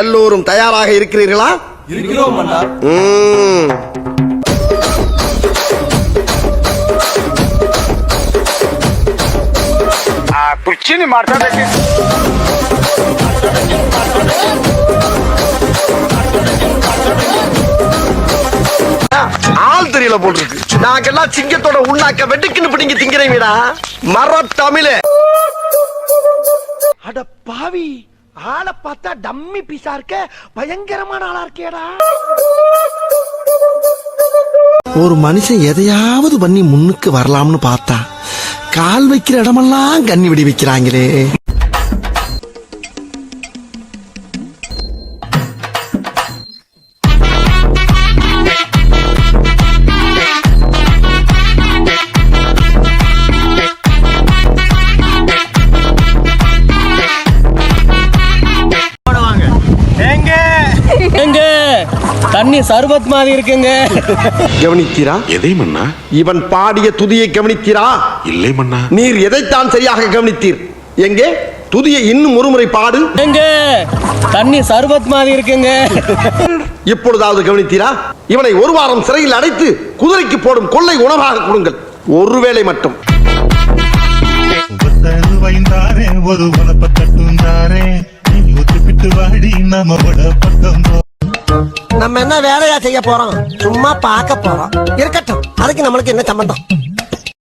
எல்லோரும் தயாராக இருக்கிறீர்களா இருக்கிறோம் அண்ணா ம். ಕುರ್ಚಿನಿ ಮಾಡ್ತಾ ஆள் தெரியல போட்டிருக்கு நாங்கெல்லாம் சிங்கத்தோட உண்ணாக்க வெட்டுக்குன்னு பிடிங்க திங்கிறீங்கடா மர தமிழே அட பாவி ஆளை பார்த்தா டம்மி பீஸா இருக்க பயங்கரமான ஆளா இருக்கேடா. ஒரு மனுஷன் எதையாவது பண்ணி முன்னுக்கு வரலாம்னு பார்த்தா கால் வைக்கிற இடமெல்லாம் கண்ணி விடி வைக்கிறாங்களே. தண்ணி சர்பத் மாதிரி இருக்குங்க. கவனித்தீரா எதை மன்னா? இவன் பாடிய துதியை கவனித்தீரா இல்லை மன்னா. நீர் எதைத்தான் சரியாக கவனித்தீர்? எங்கே? துதியை இன்னும் ஒருமுறை பாடு. எங்க? தண்ணி சர்பத் மாதிரி இருக்குங்க. இப்பொழுதாவது கவனித்தீரா? இவனை ஒரு வாரம் சிறையில் அடைத்து குதிரைக்கு போடும் கொள்ளை உணவாக கொடுங்கள். ஒருவேளை மட்டும். ஒரு உனப்ப தட்டுந்தாரே நீ வாடி நம்ம பக்கம் போ. நம்ம என்ன வேலையா செய்ய போறோம்? சும்மா பார்க்க போறோம். இருக்கட்டும். அதுக்கு நம்மளுக்கு என்ன சம்பந்தம்?